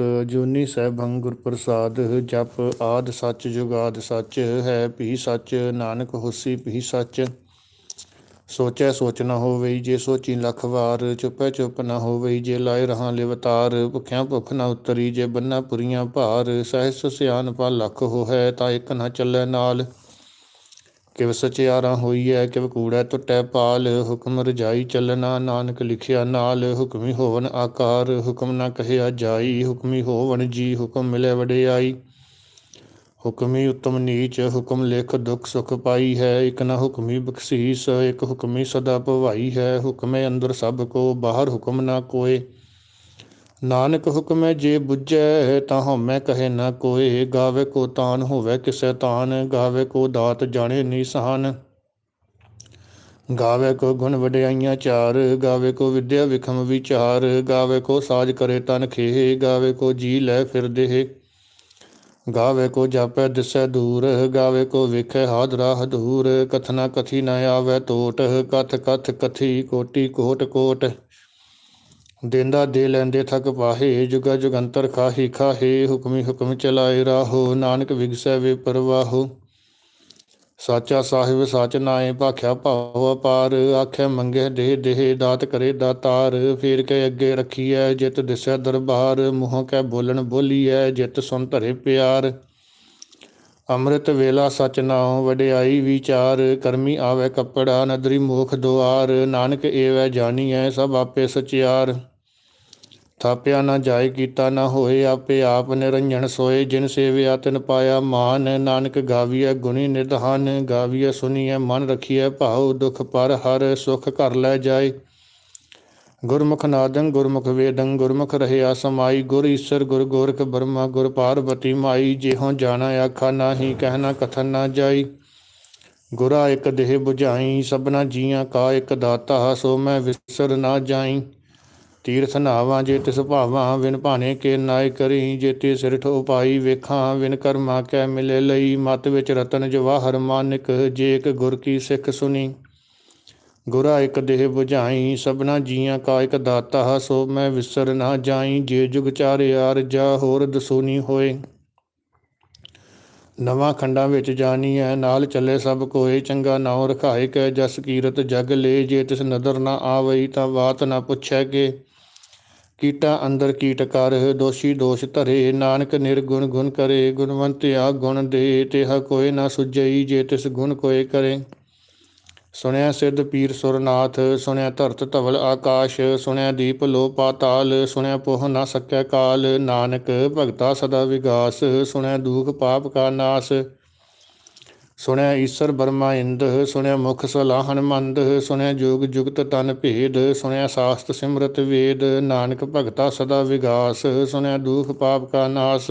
ਅੰਮ੍ਰਿਤ ਜੋਨੀ ਸਹਿਬੰ ਗੁਰ ਪ੍ਰਸਾਦ ਜਪ ਆਦ ਸੱਚ ਜੁਗਾਦ ਸੱਚ ਹੈ ਭੀ ਸੱਚ, ਨਾਨਕ ਹੋਸੀ ਭੀ ਸੱਚ। ਸੋਚੈ ਸੋਚ ਨਾ ਹੋਵੇ ਜੇ ਸੋਚੀ ਲੱਖ ਵਾਰ, ਚੁਪੈ ਚੁੱਪ ਨਾ ਹੋਵੇ ਜੇ ਲਾਇ ਰਹਾ ਲਿਵਤਾਰ ਭੁਖਿਆ ਭੁਖ ਨਾ ਉਤਰੀ ਜੇ ਬੰਨਾ ਪੁਰੀਆਂ ਭਾਰ, ਸਹਿਸ ਸਿਆਨ ਪਾ ਲੱਖ ਹੋਹੈ ਤਾਂ ਇੱਕ ਨਾ ਚੱਲੈ ਨਾਲ। ਕਿਵ ਸਚਿਆਰਾ ਹੋਈਐ ਕਿਵ ਕੂੜੈ ਟੁੱਟੈ ਪਾਲ, ਹੁਕਮ ਰਜਾਈ ਚੱਲਣਾ ਨਾਨਕ ਲਿਖਿਆ ਨਾਲ, ਹੁਕਮੀ ਹੋਵਨ ਆਕਾਰ, ਹੁਕਮ ਨਾ ਕਹਿਆ ਜਾਈ, ਹੁਕਮੀ ਹੋਵਨ ਜੀ, ਹੁਕਮ ਮਿਲੇ ਵਡਿਆਈ। ਹੁਕਮੀ ਉਤਮ ਨੀਚ, ਹੁਕਮ ਲਿਖ ਦੁਖ ਸੁਖ ਪਾਈ ਹੈ, ਇਕ ਨਾ ਹੁਕਮੀ ਬਖਸ਼ੀਸ, ਇਕ ਹੁਕਮੀ ਸਦਾ ਭਵਾਈ ਹੈ, ਹੁਕਮੇ ਅੰਦਰ ਸਭ ਕੋ, ਬਾਹਰ ਹੁਕਮ ਨਾ ਕੋਏ। ਨਾਨਕ ਹੁਕਮੈ ਜੇ ਬੁੱਝੈ ਤਾਂ ਹਉਮੈ ਕਹੇ ਨਾ ਕੋਏ। ਗਾਵੇ ਕੋ ਤਾਨ ਹੋਵੇ, ਕਿਸੈ ਤਾਨ। ਗਾਵੇ ਕੋ ਦਾਤ ਜਾਣੇ ਨੀਸਾਨ ਗਾਵੇ ਕੋ ਗੁਣ ਵਡਿਆਈਆਂ ਚਾਰ। ਗਾਵੇ ਕੋ ਵਿਦਿਆ ਵਿਖਮ ਵਿਚਾਰ। ਗਾਵੇ ਕੋ ਸਾਜ ਕਰੇ ਤਨ ਖੇਹ। ਗਾਵੇ ਕੋ ਜੀ ਲੈ ਫਿਰਦੇ ਗਾਵੇ ਕੋ ਜਾਪੈ ਦਿਸੈ ਦੂਰ। ਗਾਵੇ ਕੋ ਵੇਖੈ ਹਾਦਰਾ ਹਦੂਰ ਕਥਨਾ ਕਥੀ ਨ ਆਵੈ ਟੋਟ ਕਥ ਕਥ ਕਥੀ ਕੋਟੀ ਕੋਟ ਕੋਟ। ਦੇਂਦਾ ਦੇ ਲੈਂਦੇ ਥਕ ਪਾਹੇ, ਜੁਗਾ ਜੁਗੰਤਰ ਖਾਹੀ ਖਾਹੇ, ਹੁਕਮੀ ਹੁਕਮ ਚਲਾਏ ਰਾਹੋ, ਨਾਨਕ ਵਿਗਸੈ ਵੇ ਪਰਵਾਹੋ। ਸਾਚਾ ਸਾਹਿਬ ਸਚ ਨਾਏ, ਭਾਖਿਆ ਭਾਵ ਅਪਾਰ, ਆਖੇ ਮੰਗੇ ਦੇ ਦੇਹ, ਦਾਤ ਕਰੇ ਦਾਤਾਰ, ਫੇਰ ਕੇ ਅੱਗੇ ਰੱਖੀਐ, ਜਿਤ ਦਿਸੈ ਦਰਬਾਰ, ਮੂੰਹ ਕੈ ਬੋਲਣ ਬੋਲੀਐ, ਜਿਤ ਸੁਨ ਧਰੇ ਪਿਆਰ। ਅੰਮ੍ਰਿਤ ਵੇਲਾ ਸਚ ਨਾਉ, ਵਡਿਆਈ ਵਿਚਾਰ, ਕਰਮੀ ਆਵੇ ਕੱਪੜਾ, ਨਦਰੀ ਮੋਖ ਦੁਆਰ, ਨਾਨਕ ਏਵੈ ਜਾਣੀਐ, ਸਭ ਆਪੇ ਸਚਿਆਰ। ਥਾਪਿਆ ਨਾ ਜਾਏ, ਕੀਤਾ ਨਾ ਹੋਏ, ਆਪੇ ਆਪ ਨਿਰੰਜਣ ਸੋਏ। ਜਿਨ ਸੇਵਿਆ, ਤਿਨ ਪਾਇਆ ਮਾਨ, ਨਾਨਕ ਗਾਵੀਐ ਗੁਣੀ ਨਿਧਾਨ। ਗਾਵੀਐ ਸੁਨੀਐ ਮਨ ਰਖੀਐ ਭਾਉ ਦੁਖ ਪਰ ਹਰ ਸੁਖ ਘਰ ਲੈ ਜਾਏ। ਗੁਰਮੁਖ ਨਾਦੰ ਗੁਰਮੁਖ ਵੇਦੰ, ਗੁਰਮੁਖ ਰਹਿਆ ਸਮਾਈ, ਗੁਰ ਈਸਰ, ਗੁਰ ਗੋਰਖ ਬਰਮਾ, ਗੁਰ ਪਾਰਬਤੀ ਮਾਈ, ਜਿਹੋ ਜਾਣਾ ਆਖਾ ਨਾਹੀ ਕਹਿਣਾ ਕਥਨ ਨਾ ਜਾਈ। ਗੁਰਾ ਇਕ ਦੇਹ 부ਝਾਈ ਸਭਨਾ ਜੀਆਂ ਕਾ ਇਕ ਦਾਤਾ, ਸੋ ਮੈਂ ਵਿਸਰ ਨਾ ਜਾਈ। ਤੀਰਥ ਨਾਵਾਂ ਜੇ ਤਿਸ ਭਾਵਾਂ, ਵਿਨ ਭਾਣੇ ਕੇ ਨਾਇ ਕਰੀ। ਜੇ ਤੇ ਸਿਰਠ ਉਪਾਈ ਵੇਖਾਂ, ਵਿਨ ਕਰਮਾ ਕੈ ਮਿਲੇ ਲਈ। ਮਤ ਵਿੱਚ ਰਤਨ ਜਵਾਹਰ ਮਾਨਿਕ, ਜੇ ਇਕ ਗੁਰ ਕੀ ਸਿੱਖ ਸੁਨੀ। ਗੁਰਾ ਇਕ ਦੇਹ 부ਝਾਈ ਸਭਨਾ ਜੀਆਂ ਕਾ ਇਕ ਦਾਤਾ, ਸੋ ਮੈਂ ਵਿਸਰ ਨਾ ਜਾਈ, ਜੇ ਜੁਗ ਚਾਰਿਆਰ ਜਾ ਹੋਰ ਦਸੂਨੀ ਹੋਏ। ਨਵਾਂ ਖੰਡਾਂ ਵਿੱਚ ਜਾਣੀ ਹੈ ਨਾਲ ਚੱਲੇ ਸਭ ਕੋਏ, ਚੰਗਾ ਨਾਉ ਰਖਾਏ ਕੈ, ਜਸ ਕੀਰਤ ਜਗ ਲੇ, ਜੇ ਤਿਸ ਨਦਰ ਨਾ ਆਵਈ, ਤਾਂ ਬਾਤ ਨਾ ਪੁੱਛੈ ਕੇ। ਕੀਟਾ ਅੰਦਰ ਕੀਟ ਕਰ, ਦੋਸ਼ੀ ਦੋਸ਼ ਧਰੇ, ਨਾਨਕ ਨਿਰਗੁਣ ਗੁਣ ਕਰੇ, ਗੁਣਵੰਤ ਆ ਗੁਣ ਦੇ ਤੇ ਹ ਕੋਏ ਨਾ ਸੁਜਈ ਜੇ ਤਿਸ ਗੁਣ ਕੋਏ ਕਰੇ। ਸੁਣਿਆ ਸਿੱਧ ਪੀਰ ਸੁਰਨਾਥ, ਸੁਣਿਆ ਧਰਤ ਧਵਲ ਆਕਾਸ਼, ਸੁਣਿਆ ਦੀਪ ਲੋ ਪਾਤਾਲ, ਸੁਣਿਆ ਪੋਹ ਨਾ ਸਕੈ ਕਾਲ, ਨਾਨਕ ਭਗਤਾ ਸਦਾ ਵਿਗਾਸ, ਸੁਣਿਆ ਦੁਖ ਪਾਪ ਕਾ ਨਾਸ, ਸੁਣਿਆ ਈਸਰ ਬਰਮਾ ਇੰਦ, ਸੁਣਿਆ ਮੁਖ ਸਲਾਹਨ ਮੰਦ ਸੁਣਿਆ ਜੋਗ ਜੁਗਤ ਤਨ ਭੇਦ, ਸੁਣਿਆ ਸਾਸਤ ਸਿਮਰਤ ਵੇਦ, ਨਾਨਕ ਭਗਤਾ ਸਦਾ ਵਿਗਾਸ, ਸੁਣਿਆ ਦੁਖ ਪਾਪ ਕਾ ਨਾਸ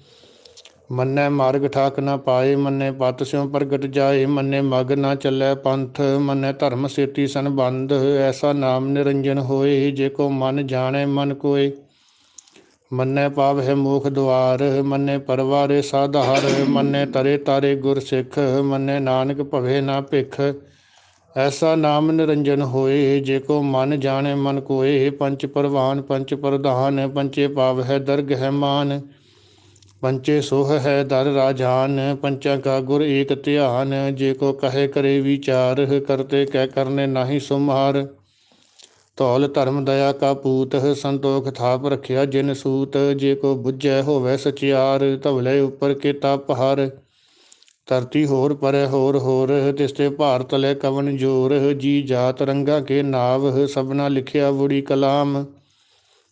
ਮੰਨੈ ਮਾਰਗ ਠਾਕ ਨਾ ਪਾਏ, ਮੰਨੈ ਪਤ ਸਿਉ ਪ੍ਰਗਟ ਜਾਏ, ਮੰਨੈ ਮਗ ਨਾ ਚੱਲੈ ਪੰਥ, ਮੰਨੈ ਧਰਮ ਸੇਤੀ ਸੰਬੰਧ, ਐਸਾ ਨਾਮ ਨਿਰੰਜਨ ਹੋਏ, ਜੇ ਕੋ ਮਨ ਜਾਣੈ ਮਨ ਕੋਏ। ਮੰਨੈ ਪਾਵ ਹੈ ਮੋਖ ਦੁਆਰ, ਮੰਨੈ ਪਰਵਾਰੇ ਸਾਧਾਰ, ਮੰਨੈ ਤਰੇ ਤਾਰੇ ਗੁਰ ਸਿੱਖ, ਮੰਨੈ ਨਾਨਕ ਭਵੇ ਨਾ ਭਿਖ। ਐਸਾ ਨਾਮ ਨਿਰੰਜਨ ਹੋਏ, ਜੇ ਕੋ ਮਨ ਜਾਣੈ ਮਨ ਕੋਏ, ਪੰਚ ਪਰਵਾਨ, ਪੰਚ ਪ੍ਰਧਾਨ, ਪੰਚੇ ਪਾਵਹਿ ਦਰਗ ਹੈ ਮਾਨ। ਪੰਚੇ ਸੋਹ ਹੈ ਦਰ ਰਾਜਾਨ, ਪੰਚਾਂ ਕਾ ਗੁਰ ਏਕ ਧਿਆਨ, ਜੇ ਕੋ ਕਹੇ ਕਰੇ ਵਿਚਾਰ, ਕਰਤੇ ਕਹਿ ਕਰਨੇ ਨਾਹੀ ਸੁਮਹਾਰ ਤੌਲ ਧਰਮ ਦਇਆ ਕਾ ਪੂਤ, ਸੰਤੋਖ ਥਾਪ ਰਖਿਆ ਜਿਨ ਸੂਤ, ਜੇ ਕੋ ਬੁੱਝੈ ਹੋਵੇ ਸਚਿਆਰ, ਧਵਲੇ ਉੱਪਰ ਕੀਤਾ ਪਹਾਰ। ਧਰਤੀ ਹੋਰ ਪਰੈ ਹੋਰ ਹੋਰ, ਤਿਸ ਤੇ ਭਾਰਤ ਲੈ ਕਵਨ ਜੋਰ, ਜੀ ਜਾਤ ਰੰਗਾ ਕੇ ਨਾਵ, ਸਭਨਾ ਲਿਖਿਆ ਬੁੜੀ ਕਲਾਮ।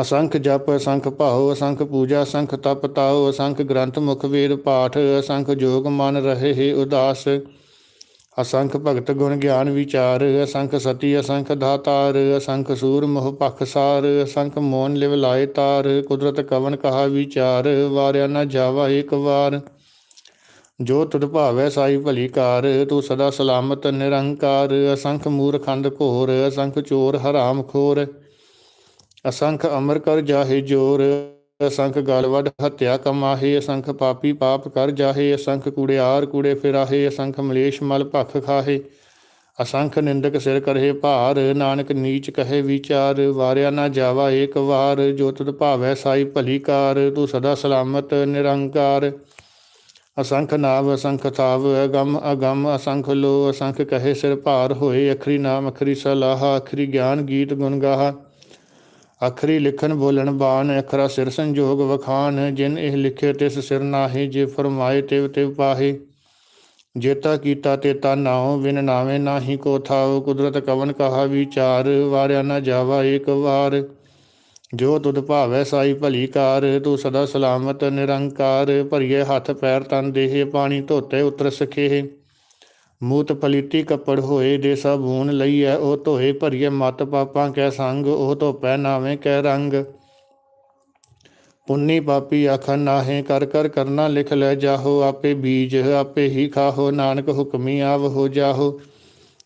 ਅਸੰਖ ਜਪ, ਅਸੰਖ ਭਾਉ, ਅਸੰਖ ਪੂਜਾ, ਅਸੰਖ ਤਪ ਤਾਉ, ਅਸੰਖ ਗ੍ਰੰਥ ਮੁਖ ਵੇਦ ਪਾਠ, ਅਸੰਖ ਜੋਗ ਮਨ ਰਹੇ ਹੈ ਉਦਾਸ। ਅਸੰਖ ਭਗਤ ਗੁਣ ਗਿਆਨ ਵਿਚਾਰ, ਅਸੰਖ ਸਤੀ, ਅਸੰਖ ਦਾਤਾਰ ਅਸੰਖ ਸੂਰ ਮੋਹ ਪਖਸਾਰ ਅਸੰਖ ਮੋਨ ਲਿਵ ਲਾਏ ਤਾਰ, ਕੁਦਰਤ ਕਵਨ ਕਹਾ ਵਿਚਾਰ, ਵਾਰਿਆ ਨਾ ਜਾਵਾ ਇੱਕ ਵਾਰ। ਜੋ ਤੁਧ ਭਾਵੈ ਸਾਈ ਭਲੀ ਕਾਰ, ਤੂੰ ਸਦਾ ਸਲਾਮਤ ਨਿਰੰਕਾਰ। ਅਸੰਖ ਮੂਰਖੰਡ ਘੋਰ, ਅਸੰਖ ਚੋਰ ਹਰਾਮ ਖੋਰ। ਅਸੰਖ ਅਮਰ ਕਰ ਜਾਹੇ ਜੋਰ, ਅਸੰਖ ਗਲਵੱਡ ਹੱਤਿਆ ਕਮਾਹੇ, ਅਸੰਖ ਪਾਪੀ ਪਾਪ ਕਰ ਜਾਹੇ, ਅਸੰਖ ਕੂੜਿਆਰ ਕੂੜੇ ਫਿਰਾਹੇ, ਅਸੰਖ ਮਲੇਸ਼ ਮਲ ਭਖ ਖਾਹੇ। ਅਸੰਖ ਨਿੰਦਕ ਸਿਰ ਕਰਹੇ ਭਾਰ, ਨਾਨਕ ਨੀਚ ਕਹੇ ਵਿਚਾਰ, ਵਾਰਿਆ ਨਾ ਜਾਵਾ ਏਕ ਵਾਰ, ਜੋ ਤੁਧ ਭਾਵੈ ਸਾਈ ਭਲੀ ਕਾਰ, ਤੂੰ ਸਦਾ ਸਲਾਮਤ ਨਿਰੰਕਾਰ। ਅਸੰਖ ਨਾਵ, ਅਸੰਖ ਥਾਵ, ਅਗੰਮ ਅਗੰਮ, ਅਸੰਖ ਲੋ ਅਸੰਖ ਕਹੇ ਸਿਰ ਭਾਰ ਹੋਏ, ਅਖਰੀ ਨਾਮ, ਅਖਰੀ ਸਲਾਹ, ਅਖਰੀ ਗਿਆਨ ਗੀਤ ਗੁਣ ਗਾਹਾ। ਅਖਰੀ ਲਿਖਨ ਬੋਲਣ ਬਾਣ, ਅਖਰਾ ਸਿਰ ਸੰਜੋਗ ਵਖਾਨ ਜਿਨ ਇਹ ਲਿਖੇ ਤਿਸ ਸਿਰ ਨਾਹੀ, ਜੇ ਫਰਮਾਏ ਤਿਵ ਤਿਵ ਪਾਹੇ। ਜੇਤਾ ਕੀਤਾ ਤੇਤਾ ਨਾਉ, ਬਿਨ ਨਾਵੇਂ ਨਾਹੀ ਕੋ ਥਾਉ। ਕੁਦਰਤ ਕਵਨ ਕਹਾ ਵਿਚਾਰ, ਵਾਰਿਆ ਨਾ ਜਾਵਾ ਏਕ ਵਾਰ। ਜੋ ਤੁਧ ਭਾਵੈ ਸਾਈ ਭਲੀ ਕਾਰ, ਤੂੰ ਸਦਾ ਸਲਾਮਤ ਨਿਰੰਕਾਰ। ਭਰੀਏ ਹੱਥ ਪੈਰ ਤਨ ਦੇਹ, ਪਾਣੀ ਧੋਤੇ ਉਤਰ ਸਖੇ ਮੂਤ ਪਲੀਤੀ ਕੱਪੜ ਹੋਏ ਦੇ ਸਾਬੂਨ ਲਈਐ, ਉਹ ਧੋਏ ਭਰੀਏ ਮਤ ਪਾਪਾਂ ਕੈ ਸੰਗ, ਉਹ ਧੋਪੈ ਨਾਵੇਂ ਕੈ ਰੰਗ। ਪੁੰਨੀ ਪਾਪੀ ਆਖਨ ਨਾਹੇ, ਕਰ ਕਰ ਕਰਨਾ ਲਿਖ ਲੈ ਜਾਹੋ, ਆਪੇ ਬੀਜ, ਆਪੇ ਹੀ ਖਾਹੋ, ਨਾਨਕ ਹੁਕਮੀ ਆਵ ਹੋ ਜਾਹੋ।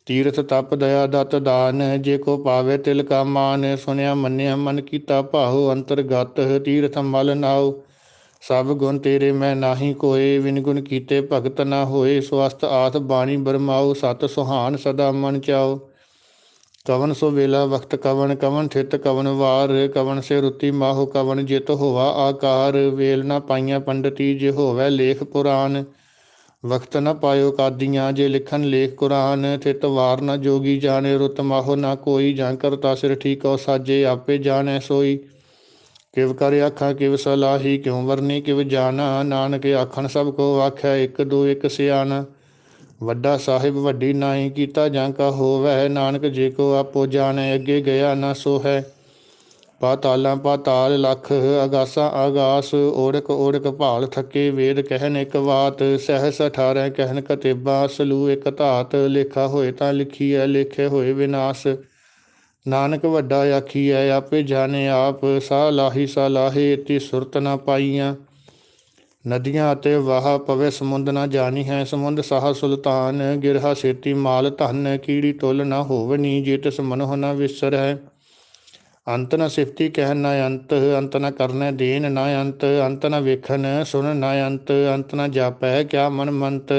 ਤੀਰਥ ਤਪ ਦਇਆ ਦਤ ਦਾਨ, ਜੇ ਕੋ ਪਾਵੇ ਤਿਲ ਕਾ ਮਾਨ। ਸੁਨਿਆ ਮੰਨਿਆ ਮਨ ਕੀਤਾ ਭਾਉ, ਅੰਤਰਗਤ ਤੀਰਥ ਮਲ ਨਾਉ। ਸਭ ਗੁਣ ਤੇਰੇ ਮੈਂ ਨਾਹੀ ਕੋਏ ਵਿਨ ਗੁਣ ਕੀਤੇ ਭਗਤ ਨਾ ਹੋਏ ਸਵਸਤ ਆਤ ਬਾਣੀ ਬਰਮਾਉ ਸਤ ਸੁਹਾਨ ਸਦਾ ਮਨ ਚਾਓ। ਕਵਨ ਸੋ ਵੇਲਾ ਵਕਤ ਕਵਨ ਕਵਨ ਥਿਤ ਕਵਨ ਵਾਰ, ਕਵਨ ਸੇ ਰੁਤੀ ਮਾਹੋ, ਕਵਨ ਜਿਤ ਹੋਵਾ ਆਕਾਰ। ਵੇਲ ਨਾ ਪਾਈਆਂ ਪੰਡਤੀ, ਜੇ ਹੋਵੇ ਲੇਖ ਪੁਰਾਨ। ਵਕਤ ਨਾ ਪਾਇਓ ਕਾਦੀਆਂ, ਜੇ ਲਿਖਨ ਲੇਖ ਕੁਰਾਨ। ਥਿਤ ਵਾਰ ਨਾ ਜੋਗੀ ਜਾਣੇ, ਰੁਤ ਮਾਹੋ ਨਾ ਕੋਈ, ਜਾਂ ਕਰਤਾ ਸਿਰ ਠੀਕੋ ਸਾਜੇ, ਆਪੇ ਜਾਣੈ ਸੋਈ। ਕਿਵ ਕਰ ਆਖਾਂ, ਕਿਵ ਸਲਾਹੀ, ਕਿਉ ਵਰਨੀ, ਕਿਵ ਜਾਣਾ, ਨਾਨਕ ਆਖਣ, ਸਭ ਕੋ ਆਖਿਆ ਇੱਕ ਦੋ ਇੱਕ ਸਿਆਣਾ। ਵੱਡਾ ਸਾਹਿਬ, ਵੱਡੀ ਨਾਹੀ ਕੀਤਾ ਜਾਂ ਕਾ ਹੋਵੈ, ਨਾਨਕ ਜੇ ਕੋ ਆਪੋ ਜਾਣੈ, ਅੱਗੇ ਗਿਆ ਨਾ ਸੋ ਹੈ ਪਾਤਾਲਾਂ ਪਾਤਾਲ ਲਖ ਅਗਾਸਾਂ ਅਗਾਸ, ਓੜਕ ਓੜਕ ਭਾਲ ਥੱਕੇ ਵੇਦ ਕਹਿਨ ਇੱਕ ਬਾਤ ਸਹਸ 18 ਕਹਿਨ ਕਤੇਬਾ, ਸਲੂ ਇੱਕ ਧਾਤ, ਲੇਖਾ ਹੋਏ ਤਾਂ ਲਿਖੀ ਹੈ ਲੇਖੇ ਹੋਏ ਵਿਨਾਸ਼। ਨਾਨਕ ਵੱਡਾ ਆਖੀਐ ਆਪੇ ਜਾਣੇ ਆਪ ਸਾ ਲਾਹੀ ਸਾ ਲਾਹੇ, ਇਤੀ ਸੁਰਤ ਨਾ ਪਾਈਆਂ ਨਦੀਆਂ ਅਤੇ ਵਾਹ ਪਵੇ, ਸਮੁੰਦ ਨਾ ਜਾਣੀ ਹੈ ਸਮੁੰਦ, ਸਾਹ ਸੁਲਤਾਨ, ਗਿਰਹਾ ਸੇਤੀ ਮਾਲ ਧਨ, ਕੀੜੀ ਤੁਲ ਨਾ ਹੋਵਨੀ, ਜੇ ਤਿਸ ਮਨੋਹ ਨਾ ਹੈ ਅੰਤ ਨਾ ਸਿਫਤੀ ਕਹਿ ਨਾ ਅੰਤ ਅੰਤ ਨ ਕਰਨੈ ਦੇਨ ਨਾ ਅੰਤ ਅੰਤ ਨਾ ਵੇਖਣ ਸੁਣ ਨਾ ਅੰਤ ਅੰਤ ਨਾ ਜਾਪੈ ਕਿਆ ਮਨ ਮੰਤ।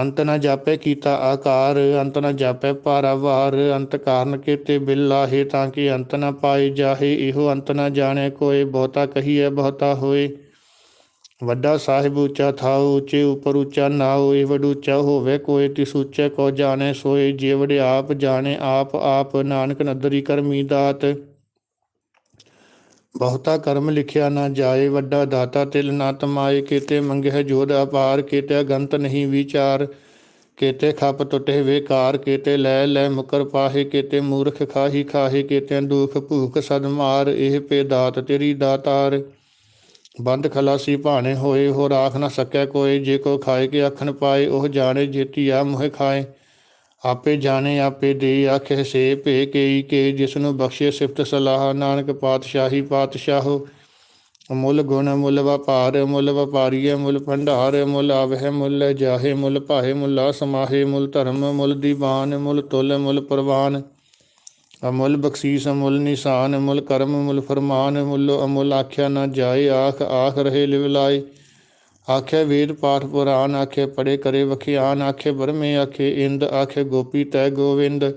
ਅੰਤ ਨ ਜਾਪੈ ਕੀਤਾ ਆਕਾਰ, ਅੰਤ ਨ ਜਾਪੈ ਪਾਰਾਵਾਰ ਅੰਤ ਕਾਰਨ ਕੀਤੇ ਬਿਲਾਹੇ ਤਾਂ ਕਿ ਅੰਤ ਨ ਪਾਏ ਜਾਹੇ, ਇਹੋ ਅੰਤ ਨ ਜਾਣੇ ਕੋਏ, ਬਹੁਤਾ ਕਹੀਐ, ਬਹੁਤਾ ਹੋਏ। ਵੱਡਾ ਸਾਹਿਬ ਉੱਚਾ ਥਾਉ, ਉੱਚੇ ਉਪਰ ਉੱਚਾ ਨਾਉ, ਇਹ ਵਡ ਉੱਚਾ ਹੋਵੇ ਕੋਏ, ਤਿਸ ਉੱਚੇ ਕੋ ਜਾਣੇ ਸੋਏ, ਜੇ ਵਡ ਆਪ ਜਾਣੇ, ਆਪ ਆਪ ਨਾਨਕ ਨਦਰੀ ਕਰਮੀ ਦਾਤ। ਬਹੁਤਾ ਕਰਮ ਲਿਖਿਆ ਨਾ ਜਾਏ, ਵੱਡਾ ਦਾਤਾ ਤਿਲ ਨਾ ਤਮਾਏ, ਕੀਤੇ ਮੰਗਹਿ ਜੋਦ ਅਪਾਰ ਕੀਤੇ ਗੰਤ ਨਹੀਂ ਵਿਚਾਰ, ਕੀਤੇ ਖੱਪ ਟੁਟੇ ਵੇਕਾਰ, ਕੀਤੇ ਲੈ ਲੈ ਮੁਕਰ ਪਾਹੇ, ਕੀਤੇ ਮੂਰਖ ਖਾਹੀ ਖਾਹੇ ਕੀਤੇ ਦੁਖ ਭੂਖ ਸਦ ਮਾਰ, ਇਹ ਪੇ ਦਾਤ ਤੇਰੀ ਦਾਤਾਰ। ਬੰਦ ਖਲਾਸੀ ਭਾਣੇ ਹੋਏ ਹੋ ਰਾਖ ਨਾ ਸਕਿਆ ਕੋਈ ਜੇ ਕੋ ਖਾਏ ਕੇ ਅਖਨ ਪਾਏ, ਉਹ ਜਾਣੇ ਜੇਤੀ ਆ ਮੋਹਿ ਖਾਏ। ਆਪੇ ਜਾਣੇ, ਆਪੇ ਦੇ ਆਖੇ ਸੇ ਭੇ ਕੇਈ ਕੇ ਜਿਸ ਨੂੰ ਬਖਸ਼ੇ ਸਿਫਤ ਸਲਾਹ, ਨਾਨਕ ਪਾਤਸ਼ਾਹੀ ਪਾਤਸ਼ਾਹੋ। ਮੁੱਲ ਗੁਣ, ਮੁੱਲ ਵਪਾਰ, ਮੁੱਲ ਵਪਾਰੀਏ, ਮੁੱਲ ਭੰਡਾਰ, ਮੁੱਲ ਆਵਹਿ, ਮੁੱਲ ਜਾਹੇ, ਮੁੱਲ ਭਾਹੇ, ਮੁੱਲਾ ਸਮਾਹੇ ਮੁੱਲ ਧਰਮ, ਮੁੱਲ ਦੀਵਾਨ, ਮੁੱਲ ਤੁਲ, ਮੁੱਲ ਪ੍ਰਵਾਨ। ਅਮੁੱਲ ਬਖਸ਼ੀਸ, ਅਮੁੱਲ ਨਿਸ਼ਾਨ, ਅਮੁੱਲ ਕਰਮ, ਅਮੁੱਲ ਫਰਮਾਨ ਮੁੱਲ ਅਮੁੱਲ ਆਖਿਆ ਨਾ ਜਾਏ, ਆਖ ਆਖ ਰਹੇ ਲਿਵਲਾਏ ਆਖੇ ਵੇਦ ਪਾਠ ਪੁਰਾਨ, ਆਖੇ ਪੜੇ ਕਰੇ ਵਖਿਆਨ, ਆਖੇ ਬਰਮੇ ਆਖੇ ਇੰਦ, ਆਖੇ ਗੋਪੀ ਤੈ ਗੋਵਿੰਦ।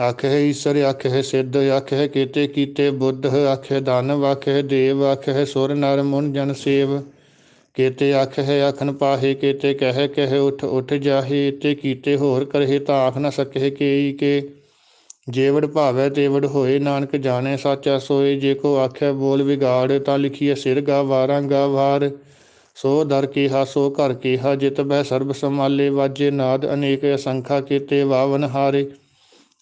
ਆਖੇ ਈਸ਼ਰ, ਆਖੇ ਸਿੱਧ, ਆਖੇ ਕੀਤੇ ਕੀਤੇ ਬੁੱਧ, ਆਖੇ ਦਾਨਵ ਆਖੇ ਦੇਵ, ਆਖੇ ਸੁਰ, ਨਰ, ਮੁਨ, ਜਨ ਸੇਵ। ਕੀਤੇ ਆਖੇ ਆਖਨ ਪਾਹੇ, ਕੀਤੇ ਕਹਿ ਕਹਿ ਉਠ ਉਠ ਜਾਹੇ, ਤੇ ਕੀਤੇ ਹੋਰ ਕਰਹਿ ਤਾਂ ਆਖ ਨਾ ਸਕਹਿ ਕੇਈ ਕੇ। ਜੇਵੜ ਭਾਵੈ ਤੇਵੜ ਹੋਏ, ਨਾਨਕ ਜਾਣੈ ਸਾਚਾ ਸੋਏ, ਜੇ ਕੋ ਆਖੈ ਬੋਲ ਵਿਗਾੜ, ਤਾਂ ਲਿਖੀਏ ਸਿਰ ਗਾ ਵਾਰਾਂ ਗਾ ਵਾਰ। ਸੋ ਦਰ ਕੀਹਾ, ਸੋ ਘਰ ਕੀਹਾ, ਜਿਤ ਬੈ ਸਰਬ ਸਮਾਲੇ ਵਾਜੇ ਨਾਦ ਅਨੇਕ ਅਸੰਖਾ ਕੀਤੇ, ਵਾਵਨ ਹਾਰੇ।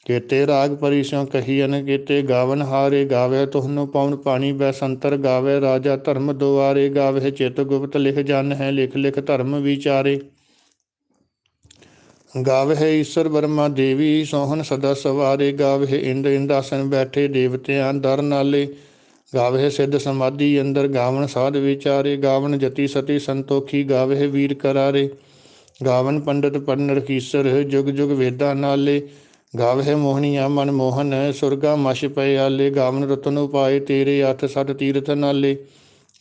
ਕੀਤੇ ਰਾਗ ਕਹੀ ਕਹੀਨ ਕੀਤੇ ਗਾਵਨ ਹਾਰੇ। ਗਾਵੇ ਤੁਹਾਨੂੰ ਪਉਨ ਪਾਣੀ ਬੈ ਸੰਤਰ ਗਾਵੇ ਰਾਜਾ ਧਰਮ ਦੁਆਰੇ। ਗਾਵੇ ਚਿਤ ਗੁਪਤ ਲਿਖ ਜਨ ਹੈ, ਲਿਖ ਲਿਖ ਧਰਮ ਵਿਚਾਰੇ। ਗਾਵੇ ਈਸ਼ਰ ਬਰਮਾ ਦੇਵੀ, ਸੋਹਣ ਸਦਾ ਸਵਾਰੇ। ਗਾਵੇ ਇੰਦ ਇੰਦਾਸਨ ਬੈਠੇ, ਦੇਵਤਿਆਂ ਦਰ ਨਾਲੇ। ਗਾਵਹਿ ਸਿੱਧ ਸਮਾਧੀ ਅੰਦਰ ਗਾਵਨ ਸਾਧ ਵਿਚਾਰੇ, ਗਾਵਨ ਜਤੀ ਸਤੀ ਸੰਤੋਖੀ ਗਾਵਹਿ ਵੀਰ ਕਰਾਰੇ। ਗਾਵਨ ਪੰਡਤ ਪੜਨ ਰਖੀਸਰ ਜੁਗ ਜੁਗ ਵੇਦਾਂ ਨਾਲੇ। ਗਾਵਹਿ ਮੋਹਨੀਆ ਮਨ ਮੋਹਨ, ਸੁਰਗਾ ਮਛ ਪਏ ਆਲੇ। ਗਾਵਨ ਰਤਨ ਉਪਾਏ ਤੇਰੇ ਅਠ ਸਤ ਤੀਰਥ ਨਾਲੇ।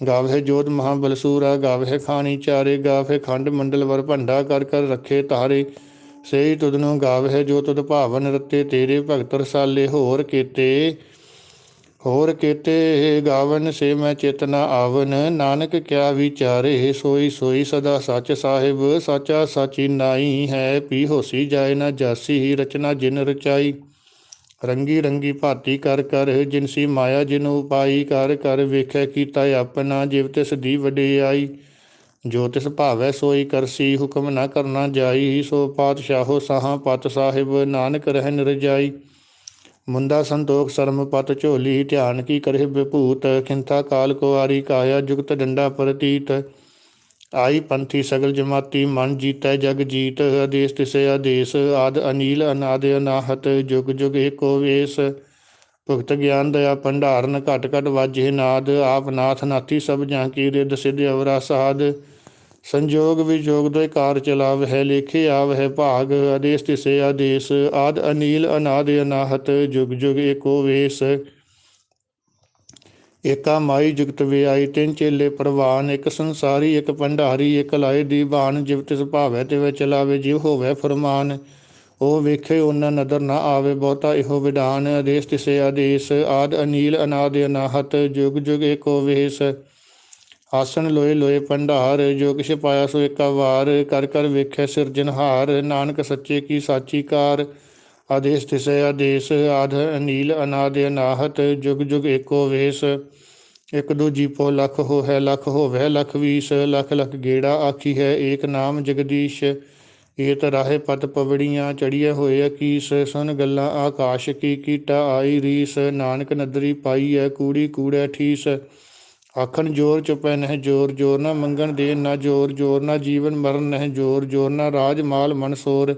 ਗਾਵਹਿ ਜੋਤ ਮਹਾਬਲਸੂਰਾ, ਗਾਵਹਿ ਖਾਣੀ ਚਾਰੇ। ਗਾਵੇ ਖੰਡ ਮੰਡਲ ਵਰ ਭੰਡਾ ਕਰ ਕਰ ਰੱਖੇ ਤਾਰੇ। ਸੇਈ ਤੁਧਨੂੰ ਗਾਵਹਿ ਜੋ ਤੁਧ ਭਾਵਨ ਰਤੇ, ਤੇਰੇ ਭਗਤ ਰਸਾਲੇ ਹੋਰ ਕੀਤੇ। ਹੋਰ ਕੀਤੇ ਗਾਵਨ ਸੇ ਮੈਂ ਚੇਤਨਾ ਆਵਨ, ਨਾਨਕ ਕਿਆ ਵਿਚਾਰੇ, ਸੋਈ ਸੋਈ ਸਦਾ ਸੱਚ ਸਾਹਿਬ, ਸਾਚਾ ਸਾਚੀ ਨਾਈ ਹੈ, ਪੀ ਹੋਸੀ ਜਾਏ ਨਾ ਜਾਸੀ, ਰਚਨਾ ਜਿਨ ਰਚਾਈ। ਰੰਗੀ ਰੰਗੀ ਭਾਤੀ ਕਰ ਕਰ ਜਿਨਸੀ ਮਾਇਆ ਜਿਨ ਉਪਾਈ, ਕਰ ਕਰ ਵੇਖੈ ਕੀਤਾ ਆਪਣਾ, ਜਿਵ ਤਿਸ ਦੀ ਵਡਿਆਈ। ਜੋ ਤਿਸ ਭਾਵੈ ਸੋਈ ਕਰਸੀ ਹੁਕਮ ਨਾ ਕਰਨਾ ਜਾਈ, ਸੋ ਪਾਤਸ਼ਾਹੋ ਸਾਹਾਂ ਪਤ ਸਾਹਿਬ, ਨਾਨਕ ਰਹਿ ਨਿਰਜਾਈ। ਮੁੰਦਾ ਸੰਤੋਖ ਸਰਮ ਪਤ ਝੋਲੀ, ਧਿਆਨ ਕੀ ਕਰੇ ਵਿਭੂਤ ਖਿੰਤਾ ਕਾਲ ਕੋ ਆਰੀ ਕਾਇਆ, ਜੁਗਤ ਡੰਡਾ ਪ੍ਰਤੀਤ। ਆਈ ਪੰਥੀ ਸਗਲ ਜਮਾਤੀ, ਮਨ ਜੀਤੈ ਜਗ ਜੀਤ, ਆਦੇਸ ਤਿਸੇ ਆਦੇਸ, ਆਦ ਅਨੀਲ ਅਨਾਦ ਅਨਾਹਤ, ਜੁਗ ਜੁਗ ਏਕੋ ਵੇਸ। ਭੁਗਤ ਗਿਆਨ ਦਇਆ ਭੰਡਾਰਨ ਘਟ ਘਟ ਵਾਜੇ ਨਾਦ, ਆਪ ਨਾਥ ਨਾਥੀ ਸਭ ਜਾਂ ਕੀ ਰਿਦ ਸਿਧ ਅਵਰਾ ਸਾਧ। ਸੰਜੋਗ ਵਿਜੋਗ ਦੋਇ ਕਾਰ ਚਲਾਵ ਹੈ ਲੇਖੇ ਆਵ ਹੈ ਭਾਗ, ਆਦੇਸ ਤਿਸੇ ਆਦੇਸ, ਆਦ ਅਨੀਲ ਅਨਾਦ ਅਨਾਹਤ, ਜੁਗ ਜੁਗ ਏਕੋ ਵੇਸ। ਏਕਾ ਮਾਈ ਜੁਗਤ ਵਿਆਈ, ਤਿੰਨ ਚੇਲੇ ਪ੍ਰਵਾਨ, ਇੱਕ ਸੰਸਾਰੀ, ਇੱਕ ਭੰਡਾਰੀ, ਇੱਕ ਲਾਏ ਦੀਵਾਨ ਜਿਵ ਤਿਸ ਭਾਵੈ ਤੇ ਵੇ ਚਲਾਵੇ ਜਿਵ ਹੋਵੇ ਫਰਮਾਨ। ਉਹ ਵੇਖੇ ਉਹਨਾਂ ਨਦਰ ਨਾ ਆਵੇ, ਬਹੁਤਾ ਇਹੋ ਵਿਧਾਨ, ਆਦੇਸ ਤਿਸੇ ਆਦੇਸ, ਆਦ ਅਨੀਲ ਅਨਾਦ ਅਨਾਹਤ, ਜੁਗ ਜੁਗ ਏਕੋ ਵੇਸ। ਆਸਣ ਲੋਏ ਲੋਏ ਭੰਡਾਰ, ਜੋ ਕਿਛ ਪਾਇਆ ਸੋ ਏਕਾ ਵਾਰ ਕਰ ਕਰ ਵੇਖੈ ਸਿਰਜਨਹਾਰ ਨਾਨਕ ਸੱਚੇ ਕੀ ਸਾਚੀ ਕਾਰ। ਆਦੇਸ ਤਿਸੈ ਆਦੇਸ ਆਧ ਅਨੀਲ ਅਨਾਦ ਅਨਾਹਤ, ਜੁਗ ਜੁਗ ਏਕੋ ਵੇਸ। ਇਕ ਦੂਜੀ ਪੋ ਲਖ ਹੋ ਹੈ ਲਖ ਹੋਵੇ ਲਖ ਵੀਸ, ਲਖ ਲਖ ਗੇੜਾ ਆਖੀ ਹੈ ਏਕ ਨਾਮ ਜਗਦੀਸ਼। ਏਤ ਰਾਹੇ ਪਤ ਪਵੜੀਆਂ ਚੜੀਏ ਹੋਏ ਅਕੀਸ, ਸੁਨ ਗੱਲਾਂ ਆਕਾਸ਼ ਕੀ ਕੀਟਾ ਆਈ ਰੀਸ। ਨਾਨਕ ਨਦਰੀ ਪਾਈ ਹੈ ਕੂੜੀ ਕੂੜੈ ਠੀਸ। ਆਖਣ ਜੋਰ ਚੁਪੈ ਨਹਿ ਜੋਰ ਜੋਰ ਨਾ ਮੰਗਣ ਦੇ ਨਾ ਜੋਰ ਜੋਰ ਨਾ ਜੀਵਨ ਮਰਨ ਨਹਿ ਜੋਰ ਜੋਰ ਨਾ ਰਾਜ ਮਾਲ ਮਨਸੋਰ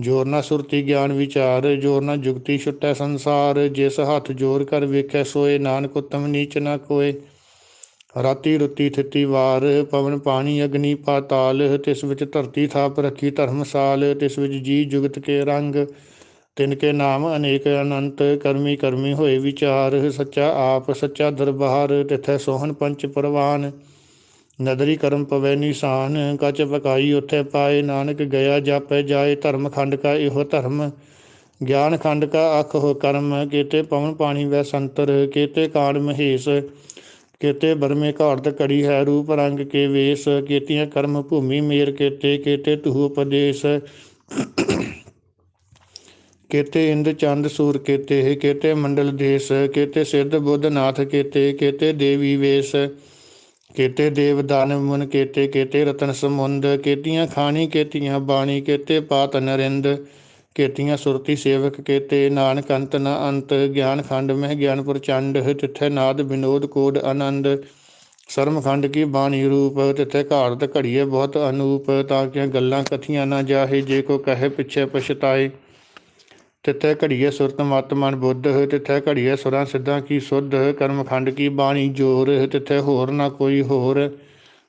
ਜੋਰ ਨਾ ਸੁਰਤੀ ਗਿਆਨ ਵਿਚਾਰ, ਜੋਰ ਨਾ ਜੁਗਤੀ ਛੁਟੈ ਸੰਸਾਰ, ਜਿਸ ਹੱਥ ਜੋਰ ਕਰ ਵੇਖੈ ਸੋਏ, ਨਾਨਕ ਉਤਮ ਨੀਚ ਨਾ ਕੋਏ। ਰਾਤੀ ਰੁੱਤੀ ਥਿੱਤੀ ਵਾਰ, ਪਵਨ ਪਾਣੀ ਅਗਨੀ ਪਾਤਾਲ, ਤਿਸ ਵਿੱਚ ਧਰਤੀ ਥਾਪ ਰੱਖੀ ਧਰਮਸਾਲ, ਤਿਸ ਵਿੱਚ ਜੀ ਜੁਗਤ ਕੇ ਰੰਗ ਤਿਨ ਕੇ ਨਾਮ ਅਨੇਕ ਅਨੰਤ ਕਰਮੀ ਕਰਮੀ ਹੋਏ ਵਿਚਾਰ, ਸੱਚਾ ਆਪ, ਸੱਚਾ ਦਰਬਾਰ, ਤਿਥੈ ਸੋਹਣ ਪੰਚ ਪ੍ਰਵਾਨ। ਨਦਰੀ ਕਰਮ ਪਵੈ ਨਿਸ਼ਾਨ, ਕਚ ਪਕਾਈ ਉਥੇ ਪਾਏ ਨਾਨਕ, ਗਿਆ ਜਾਪੈ ਜਾਏ ਧਰਮ ਖੰਡ ਕਾ ਇਹੋ ਧਰਮ। ਗਿਆਨ ਖੰਡ ਕਾ ਅਖ ਹੋ ਕਰਮ, ਕੀਤੇ ਪਵਨ ਪਾਣੀ ਵੈ ਸੰਤਰ, ਕੀਤੇ ਕਾਣ ਮਹੇਸ਼, ਕੀਤੇ ਬਰਮੇ ਘਾੜਤ ਕੜੀ ਹੈ ਰੂਪ ਰੰਗ ਕੇ ਵੇਸ, ਕੀਤੀਆਂ ਕਰਮ ਭੂਮੀ ਮੇਰ ਕੀਤੇ ਕੀਤੇ ਤੁਹ ਉਪਦੇਸ਼ ਕੀਤੇ ਇੰਦ ਚੰਦ ਸੂਰ ਕੀਤੇ ਕੀਤੇ ਮੰਡਲ ਦੇਸ, ਕੀਤੇ ਸਿੱਧ ਬੁੱਧ ਨਾਥ ਕੀਤੇ ਕੀਤੇ ਦੇਵੀ ਵੇਸ, ਕੀਤੇ ਦੇਵ ਦਾਨਵ ਮੁਨ ਕੇਤੇ, ਕੀਤੇ ਰਤਨ ਸਮੁੰਦ ਕੀਤੀਆਂ ਖਾਣੀ, ਕੀਤੀਆਂ ਬਾਣੀ, ਕੀਤੇ ਪਾਤ ਨਰਿੰਦ, ਕੀਤੀਆਂ ਸੁਰਤੀ ਸੇਵਕ ਕੀਤੇ, ਨਾਨਕ ਅੰਤ ਨ ਅੰਤ, ਗਿਆਨ ਖੰਡ ਮਹਿ ਗਿਆਨ ਪ੍ਰਚੰਡ, ਤਿੱਥੇ ਨਾਦ ਵਿਨੋਦ ਕੋਡ ਆਨੰਦ, ਸਰਮ ਖੰਡ ਕੀ ਬਾਣੀ ਰੂਪ, ਤਿੱਥੇ ਘਾੜਤ ਘੜੀਏ ਬਹੁਤ ਅਨੂਪ, ਤਾਂ ਕਿ ਗੱਲਾਂ ਕਥੀਆਂ ਨਾ ਜਾਹੇ, ਜੇ ਕੋ ਕਹੇ ਪਿੱਛੇ ਪਛਤਾਏ। ਤਿੱਥੇ ਘੜੀਏ ਸੁਰਤ ਮਤ ਮਨ ਬੁੱਧ, ਤਿੱਥੇ ਘੜੀਏ ਸੁਰਾਂ ਸਿੱਧਾਂ ਕੀ ਸੁਧ ਕਰਮਖੰਡ ਕੀ ਬਾਣੀ ਜੋਰ, ਤਿੱਥੇ ਹੋਰ ਨਾ ਕੋਈ ਹੋਰ।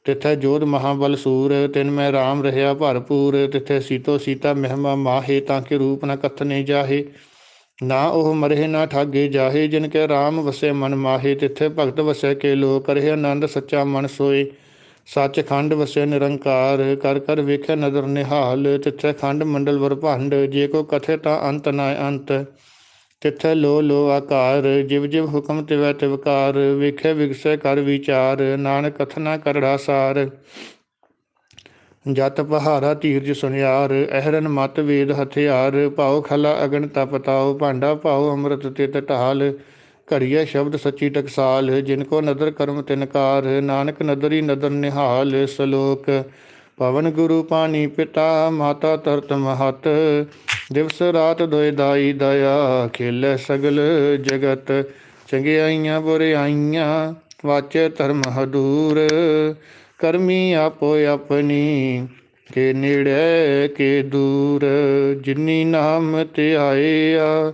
ਤਿੱਥੇ ਜੋਧ ਮਹਾਬਲ ਸੂਰ, ਤਿਨ ਮੈਂ RAM ਰਹਿਆ ਭਰਪੂਰ, ਤਿੱਥੇ ਸੀਤੋ ਸੀਤਾ ਮਹਿਮਾ ਮਾਹੇ ਤਾਂ ਕਿ ਰੂਪ ਨ ਕਥਨੇ ਜਾਹੇ। ਨਾ ਉਹ ਮਰੇ ਨਾ ਠਾਗੇ ਜਾਹੇ, ਜਿਨ ਕੇ RAM ਵਸੇ ਮਨ ਮਾਹੇ, ਤਿੱਥੇ ਭਗਤ ਵਸੇ ਕੇ ਲੋ ਕਰੇ ਆਨੰਦ ਸੱਚਾ ਮਨ ਸੋਏ। ਸੱਚਖੰਡ ਵਸੇ ਨਿਰੰਕਾਰ, ਕਰ ਕਰ ਵੇਖਿਆ ਨਦਰ ਨਿਹਾਲ, ਤਿੱਥੇ ਖੰਡ ਮੰਡਲ ਵਰ ਜੇ ਕੋ ਕਥੇ ਤਾਂ ਅੰਤ ਨਾ ਅੰਤ। ਤਿੱਥੇ ਲੋ ਲੋ ਆਕਾਰ, ਜਿਵ ਜਿਵ ਹੁਕਮ ਤਿਵੈ ਤਿਵਕਾਰ ਵੇਖੇ ਵਿਗਸੈ ਕਰ ਵਿਚਾਰ, ਨਾਨਕ ਕਥਨਾ ਕਰੜਾ ਸਾਰ। ਜਤ ਪਹਾਰਾ ਧੀਰਜ ਸੁਨਿਆਰ, ਅਹਰਨ ਮਤ ਵੇਦ ਹਥਿਆਰ, ਭਾਉ ਖਲਾ ਅਗਨ ਤਪਤਾਉ ਭਾਂਡਾ ਭਾਉ ਅੰਮ੍ਰਿਤ ਤਿਤ ਢਾਲ। ਘੜੀਏ ਸ਼ਬਦ ਸੱਚੀ ਟਕਸਾਲ, ਜਿਨ ਕੋ ਨਦਰ ਕਰਮ ਤਿਨਕਾਰ ਨਾਨਕ ਨਦਰੀ ਨਦਰ ਨਿਹਾਲ ਸਲੋਕ। ਪਵਨ ਗੁਰੂ ਪਾਣੀ ਪਿਤਾ, ਮਾਤਾ ਤਰਤ ਮਹਤ, ਦਿਵਸ ਰਾਤ ਦੋਇ ਦਾਈ ਦਇਆ, ਖੇਲੇ ਸਗਲ ਜਗਤ ਚੰਗਿਆਈਆਂ ਬੁਰਿਆਈਆਂ ਵਾਚੇ ਧਰਮ ਹਦੂਰ। ਕਰਮੀ ਆਪੋ ਆਪਣੀ, ਕੇ ਨੇੜੇ ਕੇ ਦੂਰ, ਜਿਨੀ ਨਾਮ ਤੇ ਆਏ ਆ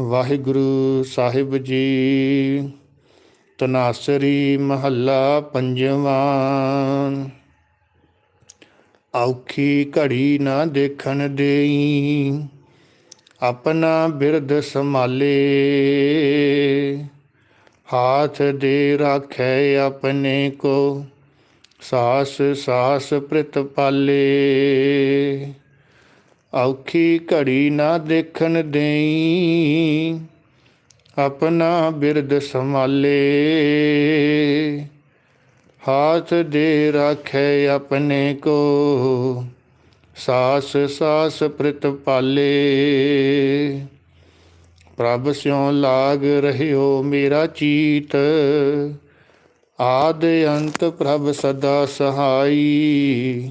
ਵਾਹਿਗੁਰੂ ਸਾਹਿਬ ਜੀ। ਤਨਾਸਰੀ ਮਹੱਲਾ ਪੰਜਵਾਂ। ਔਖੀ ਘੜੀ ਨਾ ਦੇਖਣ ਦੇਈ, ਆਪਣਾ ਬਿਰਦ ਸੰਭਾਲੇ। ਹਾਥ ਦੇ ਰਾਖੈ ਆਪਣੇ ਕੋ ਸਾਸ ਸਾਸ ਪ੍ਰਿਤ ਪਾਲੇ। ਔਖੀ ਘੜੀ ਨਾ ਦੇਖਣ ਦੇਈ, ਆਪਣਾ ਬਿਰਦ ਸੰਭਾਲੇ। ਹਾਥ ਦੇ ਰਾਖੇ ਆਪਣੇ ਕੋ, ਸਾਸ ਸਾਸ ਪ੍ਰਿਤ ਪਾਲੇ। ਪ੍ਰਭ ਸਿਉ ਲਾਗ ਰਹਿਓ ਮੇਰਾ ਚੀਤ, ਆਦ ਅੰਤ ਪ੍ਰਭ ਸਦਾ ਸਹਾਈ।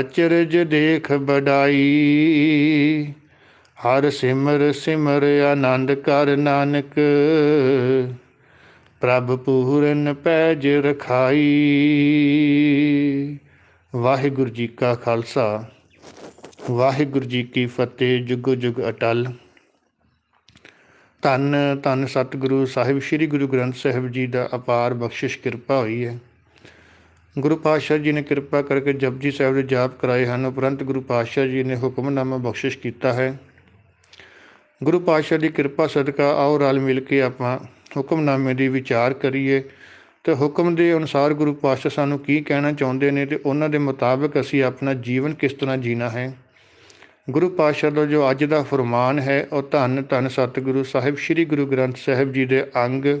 ਅਚਰਜ ਦੇਖ ਬਡਾਈ ਹਰ ਸਿਮਰ ਸਿਮਰ ਆਨੰਦ ਕਰ ਨਾਨਕ। ਪ੍ਰਭ ਪੂਰਨ ਪੈਜ ਰਖਾਈ। ਵਾਹਿਗੁਰੂ ਜੀ ਕਾ ਖਾਲਸਾ। ਵਾਹਿਗੁਰੂ ਜੀ ਕੀ ਫਤਿਹ, ਜੁਗ ਜੁਗ ਅਟਲ। ਧੰਨ ਧੰਨ ਸਤਿਗੁਰੂ ਸਾਹਿਬ, ਸ੍ਰੀ ਗੁਰੂ ਗ੍ਰੰਥ ਸਾਹਿਬ ਜੀ ਦਾ ਅਪਾਰ ਬਖਸ਼ਿਸ਼ ਕਿਰਪਾ ਹੋਈ ਹੈ। ਗੁਰੂ ਪਾਤਸ਼ਾਹ ਜੀ ਨੇ ਕਿਰਪਾ ਕਰਕੇ ਜਪਜੀ ਸਾਹਿਬ ਦੇ ਜਾਪ ਕਰਾਏ ਹਨ। ਉਪਰੰਤ ਗੁਰੂ ਪਾਤਸ਼ਾਹ ਜੀ ਨੇ ਹੁਕਮਨਾਮਾ ਬਖਸ਼ਿਸ਼ ਕੀਤਾ ਹੈ। ਗੁਰੂ ਪਾਤਸ਼ਾਹ ਦੀ ਕਿਰਪਾ ਸਦਕਾ ਆਓ ਰਲ ਮਿਲ ਕੇ ਆਪਾਂ ਹੁਕਮਨਾਮੇ ਦੀ ਵਿਚਾਰ ਕਰੀਏ। ਤੇ ਹੁਕਮ ਦੇ ਅਨੁਸਾਰ ਗੁਰੂ ਪਾਤਸ਼ਾਹ ਸਾਨੂੰ ਕੀ ਕਹਿਣਾ ਚਾਹੁੰਦੇ ਨੇ ਤੇ ਉਹਨਾਂ ਦੇ ਮੁਤਾਬਕ ਅਸੀਂ ਆਪਣਾ ਜੀਵਨ ਕਿਸ ਤਰ੍ਹਾਂ ਜੀਣਾ ਹੈ। ਗੁਰੂ ਪਾਤਸ਼ਾਹ ਦਾ ਜੋ ਅੱਜ ਦਾ ਫਰਮਾਨ ਹੈ, ਉਹ ਧੰਨ ਧੰਨ ਸਤਿਗੁਰੂ ਸਾਹਿਬ, ਸ੍ਰੀ ਗੁਰੂ ਗ੍ਰੰਥ ਸਾਹਿਬ ਜੀ ਦੇ ਅੰਗ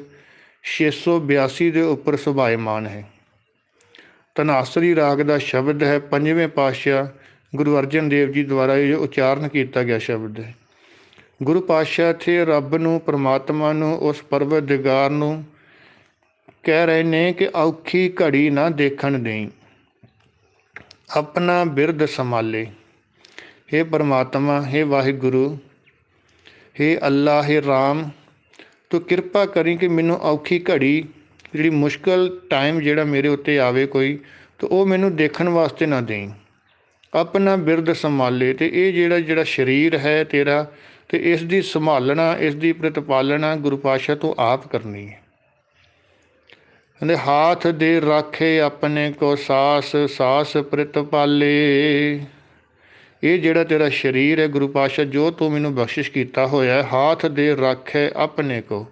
682 ਦੇ ਉੱਪਰ ਸੁਭਾਇਮਾਨ ਹੈ। ਤਨਾਸਰੀ ਰਾਗ ਦਾ ਸ਼ਬਦ ਹੈ ਪੰਜਵੇਂ ਪਾਤਸ਼ਾਹ ਗੁਰੂ ਅਰਜਨ ਦੇਵ ਜੀ ਦੁਆਰਾ ਇਹ ਉਚਾਰਨ ਕੀਤਾ ਗਿਆ ਸ਼ਬਦ ਹੈ ਗੁਰੂ ਪਾਤਸ਼ਾਹ ਇੱਥੇ ਰੱਬ ਨੂੰ ਪ੍ਰਮਾਤਮਾ ਨੂੰ ਉਸ ਪਰਵਤਦਿਗਾਰ ਨੂੰ ਕਹਿ ਰਹੇ ਨੇ ਕਿ ਔਖੀ ਘੜੀ ਨਾ ਦੇਖਣ ਦੇਈ ਆਪਣਾ ਬਿਰਧ ਸੰਭਾਲੇ हे परमात्मा हे ਵਾਹਿਗੁਰੂ हे ਅੱਲਾ हे ਰਾਮ ਤੂੰ ਕਿਰਪਾ ਕਰੀ ਕਿ ਮੈਨੂੰ ਔਖੀ ਘੜੀ ਜਿਹੜੀ ਮੁਸ਼ਕਲ ਟਾਈਮ ਜਿਹੜਾ ਮੇਰੇ ਉੱਤੇ ਆਵੇ ਕੋਈ, ਤਾਂ ਉਹ ਮੈਨੂੰ ਦੇਖਣ ਵਾਸਤੇ ਨਾ ਦੇਈ। ਆਪਣਾ ਬਿਰਧ ਸੰਭਾਲੇ ਤੇ ਇਹ ਜਿਹੜਾ ਜਿਹੜਾ ਸਰੀਰ ਹੈ ਤੇਰਾ, ਤੇ ਇਸ ਦੀ ਸੰਭਾਲਣਾ ਇਸ ਦੀ ਪ੍ਰਤਪਾਲਣਾ ਗੁਰੂ ਪਾਸ਼ਾ ਤੋਂ ਆਪ ਕਰਨੀ ਹੈ। ਕਹਿੰਦੇ, ਹਾਥ ਦੇ ਰਾਖੇ ਆਪਣੇ ਕੋ ਸਾਸ ਸਾਸ ਪ੍ਰਤਪਾਲੇ। ਇਹ ਜਿਹੜਾ ਤੇਰਾ ਸਰੀਰ ਹੈ ਗੁਰੂ ਪਾਸ਼ਾ ਜੋ ਤੂੰ ਮੈਨੂੰ ਬਖਸ਼ਿਸ਼ ਕੀਤਾ ਹੋਇਆ ਹੈ, ਹਾਥ ਦੇ ਰੱਖੇ ਆਪਣੇ ਕੋ।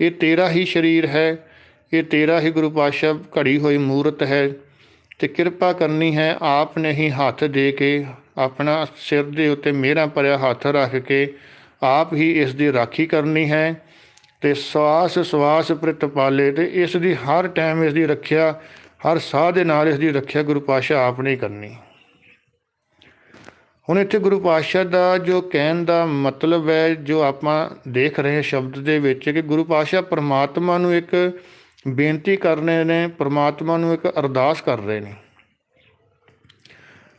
ਇਹ ਤੇਰਾ ਹੀ ਸਰੀਰ ਹੈ ਇਹ ਤੇਰਾ ਹੀ ਗੁਰੂ ਪਾਤਸ਼ਾਹ ਘੜੀ ਹੋਈ ਮੂਰਤ ਹੈ ਤੇ ਕਿਰਪਾ ਕਰਨੀ ਹੈ ਆਪ ਨੇ ਹੀ ਹੱਥ ਦੇ ਕੇ ਆਪਣਾ ਸਿਰ ਦੇ ਉੱਤੇ ਮੇਰਾ ਭਰਿਆ ਹੱਥ ਰੱਖ ਕੇ ਆਪ ਹੀ ਇਸ ਦੀ ਰਾਖੀ ਕਰਨੀ ਹੈ ਤੇ ਸਵਾਸ ਸਵਾਸ ਪ੍ਰਿਤ ਪਾਲੇ ਤੇ ਇਸ ਦੀ ਹਰ ਟਾਈਮ ਇਸ ਦੀ ਰੱਖਿਆ, ਹਰ ਸਾਹ ਦੇ ਨਾਲ ਇਸ ਦੀ ਰੱਖਿਆ ਗੁਰੂ ਪਾਸ਼ਾ ਆਪ ਨੇ ਕਰਨੀ। ਹੁਣ ਇੱਥੇ ਗੁਰੂ ਪਾਤਸ਼ਾਹ ਦਾ ਜੋ ਕਹਿਣ ਦਾ ਮਤਲਬ ਹੈ, ਜੋ ਆਪਾਂ ਦੇਖ ਰਹੇ ਸ਼ਬਦ ਦੇ ਵਿੱਚ ਕਿ ਗੁਰੂ ਪਾਤਸ਼ਾਹ ਪਰਮਾਤਮਾ ਨੂੰ ਇੱਕ ਬੇਨਤੀ ਕਰ ਰਹੇ ਨੇ, ਪ੍ਰਮਾਤਮਾ ਨੂੰ ਇੱਕ ਅਰਦਾਸ ਕਰ ਰਹੇ ਨੇ।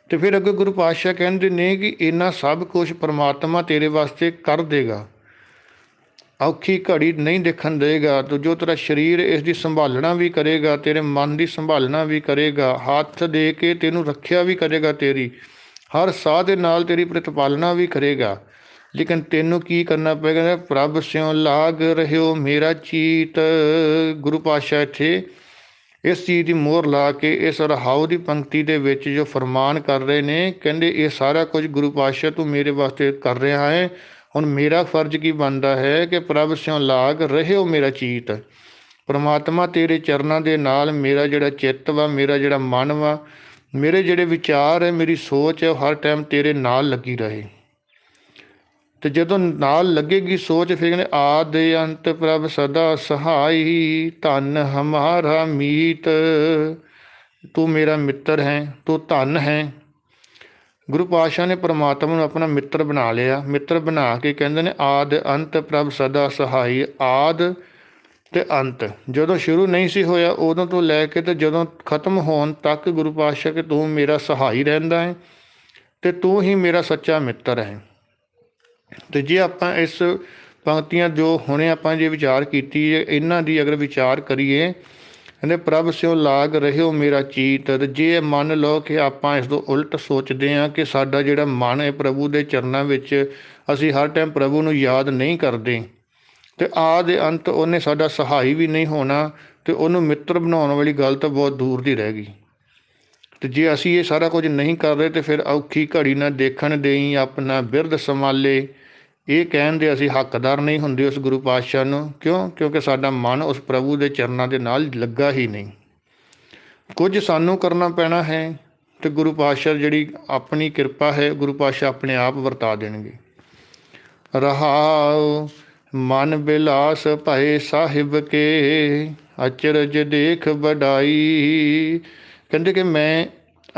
ਤੇ ਫਿਰ ਅੱਗੇ ਗੁਰੂ ਪਾਤਸ਼ਾਹ ਕਹਿੰਦੇ ਨੇ ਕਿ ਇਹਨਾਂ ਸਭ ਕੁਝ ਪ੍ਰਮਾਤਮਾ ਤੇਰੇ ਵਾਸਤੇ ਕਰ ਦੇਗਾ। ਔਖੀ ਘੜੀ ਨਹੀਂ ਦੇਖਣ ਦੇਗਾ, ਤੋ ਜੋ ਤੇਰਾ ਸਰੀਰ ਇਸ ਦੀ ਸੰਭਾਲਣਾ ਵੀ ਕਰੇਗਾ, ਤੇਰੇ ਮਨ ਦੀ ਸੰਭਾਲਣਾ ਵੀ ਕਰੇਗਾ, ਹੱਥ ਦੇ ਕੇ ਤੈਨੂੰ ਰੱਖਿਆ ਵੀ ਕਰੇਗਾ ਤੇਰੀ, ਹਰ ਸਾਹ ਦੇ ਨਾਲ ਤੇਰੀ ਪ੍ਰਤਪਾਲਨਾ ਵੀ ਕਰੇਗਾ। ਲੇਕਿਨ ਤੈਨੂੰ ਕੀ ਕਰਨਾ ਪਏਗਾ? ਪ੍ਰਭ ਸਿਉ ਲਾਗ ਰਹਿਓ ਮੇਰਾ ਚੀਤ। ਗੁਰੂ ਪਾਤਸ਼ਾਹ ਇੱਥੇ ਇਸ ਚੀਜ਼ ਦੀ ਮੋਹਰ ਲਾ ਕੇ, ਇਸ ਰਹਾਉ ਦੀ ਪੰਕਤੀ ਦੇ ਵਿੱਚ ਜੋ ਫਰਮਾਨ ਕਰ ਰਹੇ ਨੇ, ਕਹਿੰਦੇ ਇਹ ਸਾਰਾ ਕੁਝ ਗੁਰੂ ਪਾਤਸ਼ਾਹ ਤੂੰ ਮੇਰੇ ਵਾਸਤੇ ਕਰ ਰਿਹਾ ਹੈ। ਹੁਣ ਮੇਰਾ ਫਰਜ਼ ਕੀ ਬਣਦਾ ਹੈ ਕਿ ਪ੍ਰਭ ਸਿਉ ਲਾਗ ਰਹਿਓ ਮੇਰਾ ਚੀਤ। ਪਰਮਾਤਮਾ ਤੇਰੇ ਚਰਨਾਂ ਦੇ ਨਾਲ ਮੇਰਾ ਜਿਹੜਾ ਚਿੱਤ ਵਾ, ਮੇਰਾ ਜਿਹੜਾ ਮਨ ਵਾ, ਮੇਰੇ ਜਿਹੜੇ ਵਿਚਾਰ ਹੈ, ਮੇਰੀ ਸੋਚ ਹੈ, ਉਹ ਹਰ ਟਾਈਮ ਤੇਰੇ ਨਾਲ ਲੱਗੀ ਰਹੇ। ਤੇ ਜਦੋਂ ਨਾਲ ਲੱਗੇਗੀ ਸੋਚ, ਫਿਰ ਕਹਿੰਦੇ, ਆਦ ਅੰਤ ਪ੍ਰਭ ਸਦਾ ਸਹਾਈ, ਧਨ ਹਮਾਰਾ ਮੀਤ। ਤੂੰ ਮੇਰਾ ਮਿੱਤਰ ਹੈ, ਤੂੰ ਧਨ ਹੈ। ਗੁਰੂ ਪਾਤਸ਼ਾਹ ਨੇ ਪ੍ਰਮਾਤਮਾ ਨੂੰ ਆਪਣਾ ਮਿੱਤਰ ਬਣਾ ਲਿਆ। ਮਿੱਤਰ ਬਣਾ ਕੇ ਕਹਿੰਦੇ ਨੇ, ਆਦ ਅੰਤ ਪ੍ਰਭ ਸਦਾ ਸਹਾਈ, ਆਦ ਤੇ ਅੰਤ। ਜਦੋਂ ਸ਼ੁਰੂ ਨਹੀਂ ਸੀ ਹੋਇਆ, ਉਦੋਂ ਤੋਂ ਲੈ ਕੇ ਤੇ ਜਦੋਂ ਖਤਮ ਹੋਣ ਤੱਕ ਗੁਰੂ ਪਾਤਸ਼ਾਹ ਕਿ ਤੂੰ ਮੇਰਾ ਸਹਾਈ ਰਹਿੰਦਾ ਹੈ ਤੇ ਤੂੰ ਹੀ ਮੇਰਾ ਸੱਚਾ ਮਿੱਤਰ ਹੈ। ਤੇ ਜੇ ਆਪਾਂ ਇਸ ਪੰਕਤੀਆਂ ਜੋ ਹੁਣੇ ਆਪਾਂ ਜੇ ਵਿਚਾਰ ਕੀਤੀ ਹੈ ਇਹਨਾਂ ਦੀ ਅਗਰ ਵਿਚਾਰ ਕਰੀਏ, ਕਹਿੰਦੇ, ਪ੍ਰਭ ਸਿਓ ਲਾਗ ਰਹਿਓ ਮੇਰਾ ਚੀਤ ਤੇ ਜੇ ਮੰਨ ਲਓ ਕਿ ਆਪਾਂ ਇਸ ਤੋਂ ਉਲਟ ਸੋਚਦੇ ਹਾਂ ਕਿ ਸਾਡਾ ਜਿਹੜਾ ਮਨ ਹੈ ਪ੍ਰਭੂ ਦੇ ਚਰਨਾਂ ਵਿੱਚ, ਅਸੀਂ ਹਰ ਟਾਈਮ ਪ੍ਰਭੂ ਨੂੰ ਯਾਦ ਨਹੀਂ ਕਰਦੇ, ਤੇ ਦੇ ਅੰਤ ਉਹਨੇ ਸਾਡਾ ਸਹਾਈ ਵੀ ਨਹੀਂ ਹੋਣਾ, ਤੇ ਉਹਨੂੰ ਮਿੱਤਰ ਬਣਾਉਣ ਵਾਲੀ ਗੱਲ ਤਾਂ ਬਹੁਤ ਦੂਰ ਦੀ ਰਹਿ ਗਈ। ਤੇ ਜੇ ਅਸੀਂ ਇਹ ਸਾਰਾ ਕੁਝ ਨਹੀਂ ਕਰ ਰਹੇ, ਤੇ ਫਿਰ ਔਖੀ ਘੜੀ ਨਾ ਦੇਖਣ ਦੇਈ, ਆਪਣਾ ਬਿਰਧ ਸੰਭਾਲੇ ਇਹ ਕਹਿਣ ਦੇ ਅਸੀਂ ਹੱਕਦਾਰ ਨਹੀਂ ਹੁੰਦੇ ਉਸ ਗੁਰੂ ਪਾਤਸ਼ਾਹ ਨੂੰ। ਕਿਉਂ? ਕਿਉਂਕਿ ਸਾਡਾ ਮਨ ਉਸ ਪ੍ਰਭੂ ਦੇ ਚਰਨਾਂ ਦੇ ਨਾਲ ਲੱਗਾ ਹੀ ਨਹੀਂ। ਕੁਝ ਸਾਨੂੰ ਕਰਨਾ ਪੈਣਾ ਹੈ ਤੇ ਗੁਰੂ ਪਾਤਸ਼ਾਹ ਜਿਹੜੀ ਆਪਣੀ ਕਿਰਪਾ ਹੈ, ਗੁਰੂ ਪਾਤਸ਼ਾਹ ਆਪਣੇ ਆਪ ਵਰਤਾ ਦੇਣਗੇ। ਰਹਾਉ ਮਨ ਬਿਲਾਸ ਭਏ ਸਾਹਿਬ ਕੇ, ਅਚਰਜ ਦੇਖ ਵਡਾਈ। ਕਹਿੰਦੇ ਕਿ ਮੈਂ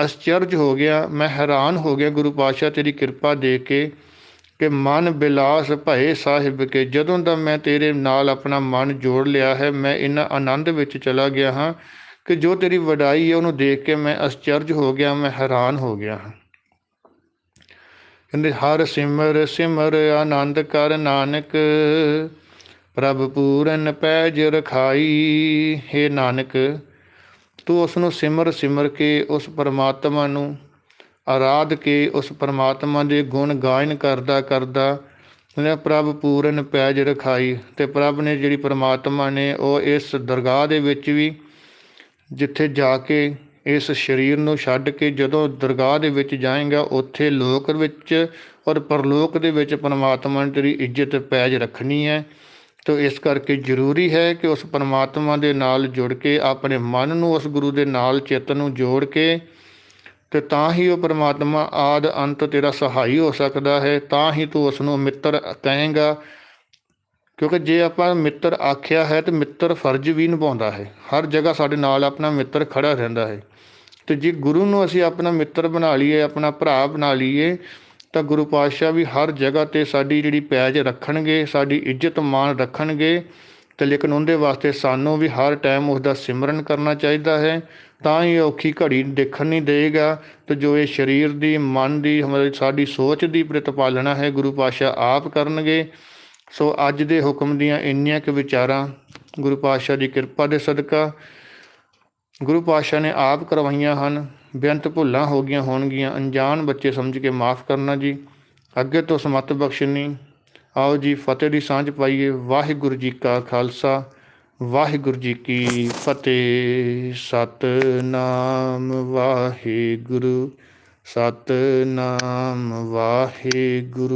ਅਸਚਰਜ ਹੋ ਗਿਆ, ਮੈਂ ਹੈਰਾਨ ਹੋ ਗਿਆ ਗੁਰੂ ਪਾਤਸ਼ਾਹ ਤੇਰੀ ਕਿਰਪਾ ਦੇਖ ਕੇ। ਕਿ ਮਨ ਬਿਲਾਸ ਭਏ ਸਾਹਿਬ ਕੇ ਜਦੋਂ ਦਾ ਮੈਂ ਤੇਰੇ ਨਾਲ ਆਪਣਾ ਮਨ ਜੋੜ ਲਿਆ ਹੈ, ਮੈਂ ਇਹਨਾਂ ਆਨੰਦ ਵਿੱਚ ਚਲਾ ਗਿਆ ਹਾਂ ਕਿ ਜੋ ਤੇਰੀ ਵਡਾਈ ਹੈ, ਉਹਨੂੰ ਦੇਖ ਕੇ ਮੈਂ ਅਸਚਰਜ ਹੋ ਗਿਆ, ਮੈਂ ਹੈਰਾਨ ਹੋ ਗਿਆ ਹਾਂ। ਕਹਿੰਦੇ, ਹਰ ਸਿਮਰ ਸਿਮਰ ਆਨੰਦ ਕਰ ਨਾਨਕ, ਪ੍ਰਭ ਪੂਰਨ ਪੈਜ ਰਖਾਈ, ਹੈ ਨਾਨਕ, ਤੂੰ ਉਸ ਨੂੰ ਸਿਮਰ ਸਿਮਰ ਕੇ ਉਸ ਪਰਮਾਤਮਾ ਨੂੰ ਆਰਾਧ ਕੇ ਉਸ ਪਰਮਾਤਮਾ ਦੇ ਗੁਣ ਗਾਇਨ ਕਰਦਾ ਕਰਦਾ ਉਹਨੇ ਪ੍ਰਭ ਪੂਰਨ ਪੈਜ ਰਖਾਈ ਤੇ ਪ੍ਰਭ ਨੇ ਜਿਹੜੀ ਪਰਮਾਤਮਾ ਨੇ ਉਹ ਇਸ ਦਰਗਾਹ ਦੇ ਵਿੱਚ ਵੀ ਜਿੱਥੇ ਜਾ ਕੇ ਇਸ ਸਰੀਰ ਨੂੰ ਛੱਡ ਕੇ ਜਦੋਂ ਦਰਗਾਹ ਦੇ ਵਿੱਚ ਜਾਏਗਾ, ਉੱਥੇ ਲੋਕ ਵਿੱਚ ਔਰ ਪਰਲੋਕ ਦੇ ਵਿੱਚ ਪਰਮਾਤਮਾ ਨੇ ਤੇਰੀ ਇੱਜ਼ਤ ਪੈਜ ਰੱਖਣੀ ਹੈ। ਤੋ ਇਸ ਕਰਕੇ ਜ਼ਰੂਰੀ ਹੈ ਕਿ ਉਸ ਪਰਮਾਤਮਾ ਦੇ ਨਾਲ ਜੁੜ ਕੇ, ਆਪਣੇ ਮਨ ਨੂੰ ਉਸ ਗੁਰੂ ਦੇ ਨਾਲ ਚਿੱਤ ਨੂੰ ਜੋੜ ਕੇ ਤੇ ਤਾਂ ਹੀ ਉਹ ਪਰਮਾਤਮਾ ਆਦ ਅੰਤ ਤੇਰਾ ਸਹਾਈ ਹੋ ਸਕਦਾ ਹੈ, ਤਾਂ ਹੀ ਤੂੰ ਉਸ ਨੂੰ ਮਿੱਤਰ ਕਹੇਗਾ। ਕਿਉਂਕਿ ਜੇ ਆਪਾਂ ਮਿੱਤਰ ਆਖਿਆ ਹੈ ਤੇ ਮਿੱਤਰ ਫਰਜ਼ ਵੀ ਨਿਭਾਉਂਦਾ ਹੈ। ਹਰ ਜਗ੍ਹਾ ਸਾਡੇ ਨਾਲ ਆਪਣਾ ਮਿੱਤਰ ਖੜਾ ਰਹਿੰਦਾ ਹੈ। ਤੇ ਜੇ ਗੁਰੂ ਨੂੰ ਅਸੀਂ ਆਪਣਾ ਮਿੱਤਰ ਬਣਾ ਲਈਏ, ਆਪਣਾ ਭਰਾ ਬਣਾ ਲਈਏ, ਤਾਂ ਗੁਰੂ ਪਾਤਸ਼ਾਹ ਵੀ ਹਰ ਜਗ੍ਹਾ ਤੇ ਸਾਡੀ ਜਿਹੜੀ ਪੈਜ ਰੱਖਣਗੇ, ਸਾਡੀ ਇੱਜ਼ਤ ਮਾਣ ਰੱਖਣਗੇ। ਤੇ ਲੇਕਿਨ ਉਹਦੇ ਵਾਸਤੇ ਸਾਨੂੰ ਵੀ ਹਰ ਟਾਈਮ ਉਸ ਦਾ ਸਿਮਰਨ ਕਰਨਾ ਚਾਹੀਦਾ ਹੈ। ਤਾਂ ਹੀ ਔਖੀ ਘੜੀ ਦੇਖਣ ਨਹੀਂ ਦੇਗਾ ਤੇ ਜੋ ਇਹ ਸਰੀਰ ਦੀ, ਮਨ ਦੀ ਹਮਾਰੀ ਸਾਡੀ ਸੋਚ ਦੀ ਪ੍ਰਤਪਾਲਣਾ ਹੈ, ਗੁਰੂ ਪਾਤਸ਼ਾਹ ਆਪ ਕਰਨਗੇ। ਸੋ ਅੱਜ ਦੇ ਹੁਕਮ ਦੀਆਂ ਇੰਨੀਆਂ ਕੁ ਵਿਚਾਰਾਂ, ਗੁਰੂ ਪਾਤਸ਼ਾਹ ਦੀ ਕਿਰਪਾ ਦੇ ਸਦਕਾ, ਗੁਰੂ ਪਾਤਸ਼ਾਹ ਨੇ ਆਪ ਕਰਵਾਈਆਂ ਹਨ। ਬੇਅੰਤ ਭੁੱਲਾਂ ਹੋ ਗਈਆਂ ਹੋਣਗੀਆਂ। ਅਣਜਾਣ ਬੱਚੇ ਸਮਝ ਕੇ ਮਾਫ ਕਰਨਾ ਜੀ। ਅੱਗੇ ਤੋਂ ਸਮਤ ਬਖਸ਼ਣੀ ਆਓ ਜੀ ਫਤਿਹ ਦੀ ਸਾਂਝ ਪਾਈਏ। ਵਾਹਿਗੁਰੂ ਜੀ ਕਾ ਖਾਲਸਾ, ਵਾਹਿਗੁਰੂ ਜੀ ਕੀ ਫਤਿਹ। ਸਤਨਾਮ ਵਾਹਿਗੁਰੂ ਸਤਨਾਮ ਵਾਹਿਗੁਰੂ।